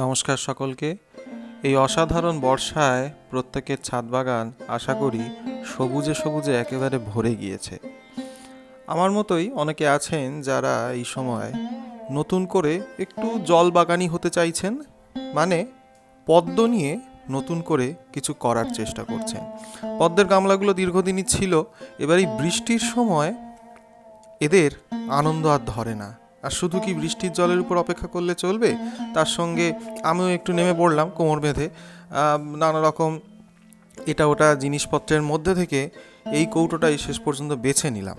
নমস্কার সকলকে। এই অসাধারণ বর্ষায় প্রত্যেকের ছাদ বাগান আশা করি সবুজে সবুজে একেবারে ভরে গিয়েছে। আমার মতোই অনেকে আছেন যারা এই সময় নতুন করে একটু জল বাগানি হতে চাইছেন মানে পদ্ম নিয়ে নতুন করে কিছু করার চেষ্টা করছেন। পদ্মের গামলাগুলো দীর্ঘদিনই ছিল, এবার এই বৃষ্টির সময় এদের আনন্দ আর ধরে না। আর শুধু কি বৃষ্টির জলের উপর অপেক্ষা করলে চলবে? তার সঙ্গে আমিও একটু নেমে পড়লাম কোমর বেঁধে। নানা রকম এটা ওটা জিনিসপত্রের মধ্যে থেকে এই কৌটোটাই শেষ পর্যন্ত বেছে নিলাম।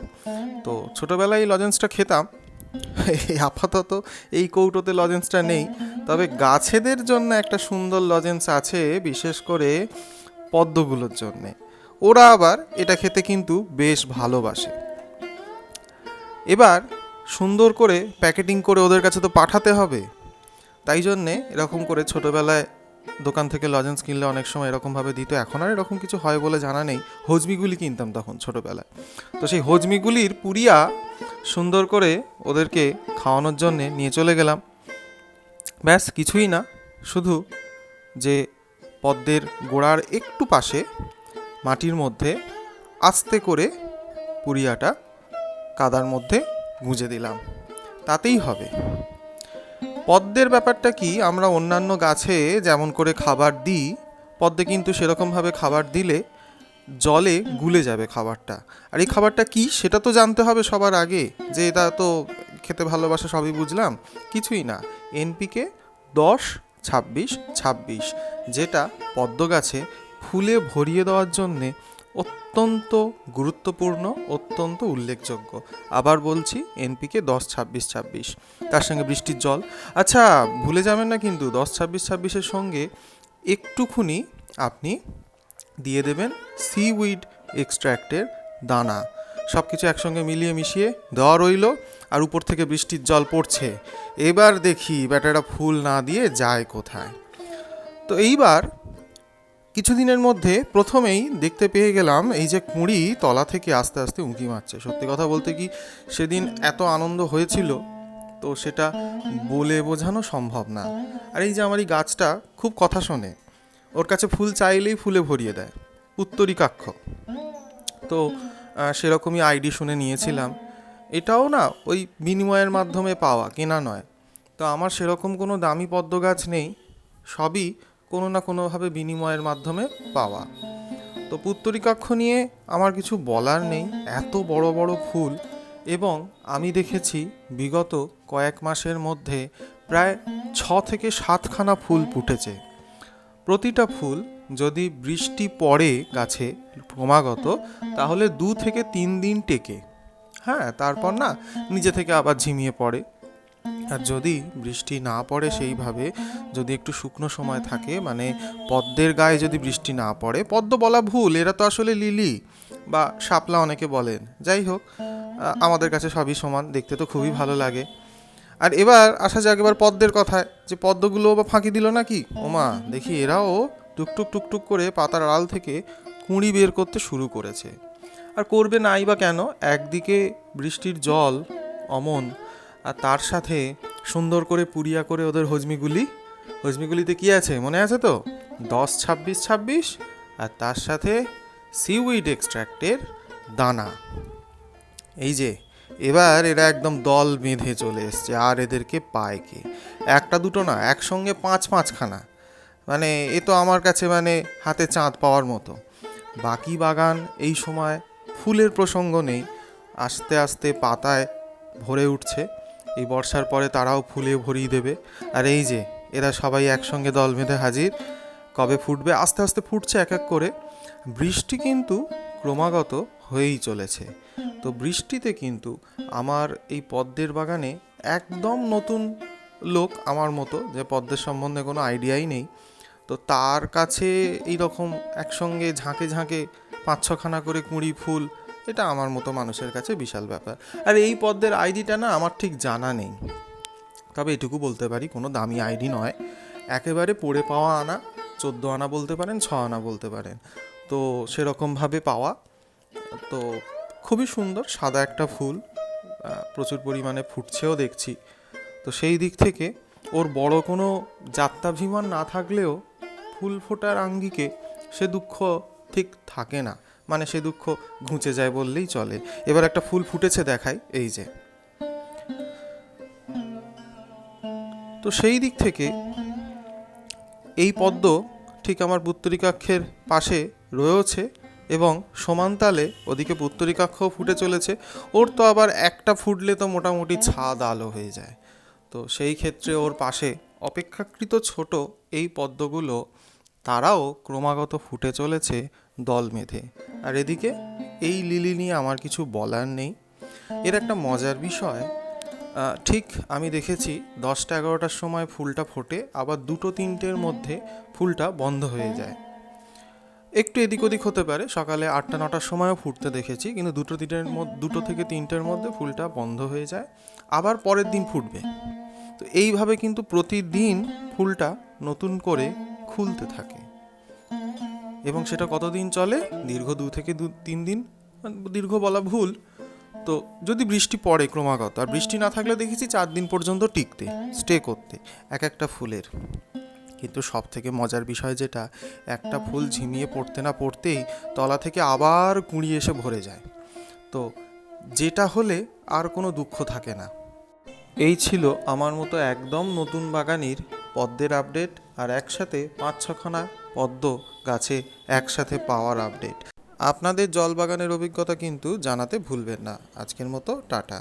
তো ছোটোবেলায় এই লজেন্সটা খেতাম। আপাতত এই কৌটোতে লজেন্সটা নেই। তবে গাছেদের জন্য একটা সুন্দর লজেন্স আছে, বিশেষ করে পদ্মগুলোর জন্যে। ওরা আবার এটা খেতে কিন্তু বেশ ভালোবাসে। এবার সুন্দর করে প্যাকেটিং করে ওদের কাছে তো পাঠাতে হবে। তাই জন্যে এরকম করে ছোটোবেলায় দোকান থেকে লজেন্স কিনলে অনেক সময় এরকমভাবে দিত। এখন আর এরকম কিছু হয় বলে জানা নেই। হজমিগুলি কিনতাম তখন ছোটোবেলায়। তো সেই হজমিগুলির পুরিয়া সুন্দর করে ওদেরকে খাওয়ানোর জন্যে নিয়ে চলে গেলাম। ব্যাস, কিছুই না। শুধু যে পদ্মের গোড়ার একটু পাশে মাটির মধ্যে আস্তে করে পুরিয়াটা কাদার মধ্যে গুঁজে দিলাম। তাতেই হবে। পদ্মের ব্যাপারটা কি আমরা অন্যান্য গাছে যেমন করে খাবার দিই, পদ্মে কিন্তু সেরকমভাবে খাবার দিলে জলে গুলে যাবে খাবারটা। আর এই খাবারটা কি সেটা তো জানতে হবে সবার আগে, যে এটা তো খেতে ভালোবাসা সবই বুঝলাম। কিছুই না। এনপিকে দশ, ছাব্বিশ ছাব্বিশ, যেটা পদ্ম গাছে ফুলে ভরিয়ে দেওয়ার জন্যে অত্যন্ত গুরুত্বপূর্ণ, অত্যন্ত উল্লেখযোগ্য। আবার বলছি, এনপিকে দশ ছাব্বিশ ছাব্বিশ, তার সঙ্গে বৃষ্টির জল। আচ্ছা ভুলে যাবেন না কিন্তু দশ ছাব্বিশ ছাব্বিশের সঙ্গে একটুখুনি আপনি দিয়ে দেবেন সিউইড এক্সট্র্যাক্টের দানা। সব কিছু একসঙ্গে মিলিয়ে মিশিয়ে দেওয়া রইল, আর উপর থেকে বৃষ্টির জল পড়ছে। এবার দেখি ব্যাটারা ফুল না দিয়ে যায় কোথায়। তো এইবার কিছুদিনের মধ্যে প্রথমেই দেখতে পেয়ে গেলাম এই যে কুঁড়ি তলা থেকে আস্তে আস্তে উঁকি মারছে। সত্যি কথা বলতে কি সেদিন এত আনন্দ হয়েছিল, তো সেটা বলে বোঝানো সম্ভব না। আর এই যে আমার এই গাছটা খুব কথা শোনে, ওর কাছে ফুল চাইলেই ফুলে ভরিয়ে দেয়, উত্তরিকাক্ষ। তো সেরকমই আইডি শুনে নিয়েছিলাম। এটাও না ওই বিনিময়ের মাধ্যমে পাওয়া, কেনা নয়। তো আমার সেরকম কোনো দামি পদ্ম গাছ নেই, সবই কোনো না কোনোভাবে বিনিময়ের মাধ্যমে পাওয়া। তো পুত্তরিকাক্ষ নিয়ে আমার কিছু বলার নেই। এত বড় বড় ফুল এবং আমি দেখেছি বিগত কয়েক মাসের মধ্যে প্রায় ছ থেকে সাতখানা ফুল ফুটেছে। প্রতিটা ফুল যদি বৃষ্টি পড়ে গাছে ক্রমাগত, তাহলে দু থেকে তিন দিন টেকে। হ্যাঁ তারপর না নিজে থেকে আবার ঝিমিয়ে পড়ে। আর যদি বৃষ্টি না পড়ে সেইভাবে, যদি একটু শুকনো সময় থাকে মানে পদ্মের গায়ে যদি বৃষ্টি না পড়ে, পদ্ম বলা ভুল, এরা তো আসলে লিলি বা শাপলা অনেকে বলেন। যাই হোক আমাদের কাছে সবই সমান, দেখতে তো খুবই ভালো লাগে। আর এবার আসা যাক এবার পদ্মের কথায়, যে পদ্মগুলো বা ফাঁকি দিল নাকি? ওমা, দেখি এরাও টুকটুক টুকটুক করে পাতার আড়াল থেকে কুঁড়ি বের করতে শুরু করেছে। আর করবে নাই বা কেন? একদিকে বৃষ্টির জল অমন আর তার সাথে সুন্দর করে পুরিয়া করে ওদের হজমিগুলি, হজমিগুলিতে কি আছে মনে আছে তো? দশ, ছাব্বিশ ছাব্বিশ আর তার সাথে সিউইড এক্সট্র্যাক্টের দানা। এই যে, এবার এরা একদম দল বেঁধে চলে এসছে, আর এদেরকে পায় কে? একটা দুটো না, একসঙ্গে পাঁচ পাঁচখানা। মানে এ তো আমার কাছে মানে হাতে চাঁদ পাওয়ার মতো। বাকি বাগান এই সময় ফুলের প্রসঙ্গ নেই, আস্তে আস্তে পাতায় ভরে উঠছে। এই বর্ষার পরে তারাও ফুলে ভরিয়ে দেবে। আর এই যে, এরা সবাই একসঙ্গে দল বেঁধে হাজির। কবে ফুটবে? আস্তে আস্তে ফুটছে এক এক করে। বৃষ্টি কিন্তু ক্রমাগত হয়েই চলেছে। তো বৃষ্টিতে কিন্তু আমার এই পদ্মের বাগানে একদম নতুন লোক আমার মতো, যে পদ্মের সম্বন্ধে কোনো আইডিয়াই নেই। তো তার কাছে এই রকম একসঙ্গে ঝাঁকে ঝাঁকে পাঁচ ছখানা করে কুঁড়ি ফুল এটা আমার মতো মানুষের কাছে বিশাল ব্যাপার। আর এই পদ্মের আইডিটা না আমার ঠিক জানা নেই। তবে এটুকু বলতে পারি, কোনো দামি আইডি নয়। একেবারে পড়ে পাওয়া আনা, চোদ্দ আনা বলতে পারেন, ছ আনা বলতে পারেন। তো সেরকমভাবে পাওয়া। তো খুবই সুন্দর, সাদা একটা ফুল প্রচুর পরিমাণে ফুটছেও দেখছি। তো সেই দিক থেকে ওর বড় কোনো যাত্রাভিমান না থাকলেও ফুল ফোটার আঙ্গিকে সে দুঃখ ঠিক থাকে না। মানে সে দুঃখ ঘুচে যায় বললেই চলে। এবার একটা ফুল ফুটেছে দেখাই, এই যে। তো সেই দিক থেকে এই পদ্ম ঠিক আমার পুত্তরিকাক্ষের পাশে রয়েছে এবং সমানতালে ওদিকে পুত্তরিকাক্ষও ফুটে চলেছে। ওর তো আবার একটা ফুটলে তো মোটামুটি ছাদ আলো হয়ে যায়। তো সেই ক্ষেত্রে ওর পাশে অপেক্ষাকৃত ছোট এই পদ্মগুলো তারাও ক্রমাগত ফুটে চলেছে দল বেঁধে আর এদিকে, এই লিলি নিয়ে আমার কিছু বলার নেই। এর একটা মজার বিষয় ঠিক আমি দেখেছি দশটা এগারোটার সময় ফুলটা ফোটে, আবার দুটো তিনটের মধ্যে ফুলটা বন্ধ হয়ে যায়। একটু এদিক ওদিক হতে পারে, সকালে আটটা নটার সময়ও ফুটতে দেখেছি, কিন্তু দুটো তিনটের মধ্যে দুটো থেকে তিনটের মধ্যে ফুলটা বন্ধ হয়ে যায়, আবার পরের দিন ফুটবে। তো এইভাবে কিন্তু প্রতিদিন ফুলটা নতুন করে খুলতে থাকে। এবং সেটা কতদিন চলে? দীর্ঘ দু থেকে দু, তিন দিন? দীর্ঘ বলা ভুল। তো যদি বৃষ্টি পড়ে ক্রমাগত, আর বৃষ্টি না থাকলে দেখেছি চার দিন পর্যন্ত টিকতে স্টে করতে, এক একটা ফুলের। কিন্তু সব থেকে মজার বিষয় যেটা, একটা ফুল ঝিমিয়ে পড়তে না পড়তেই তলা থেকে আবার কুঁড়ি এসে ভরে যায়। তো যেটা হলে আর কোনো দুঃখ থাকে না। এই ছিল আমার মতো একদম নতুন বাগানির পদ্মের আপডেট আর একসাথে পাঁচ ছখানা পদ্ম গাছে একসাথে পাওয়ার আপডেট। আপনাদের জল বাগানের অভিজ্ঞতা কিন্তু জানাতে ভুলবেন না। আজকের মতো টাটা।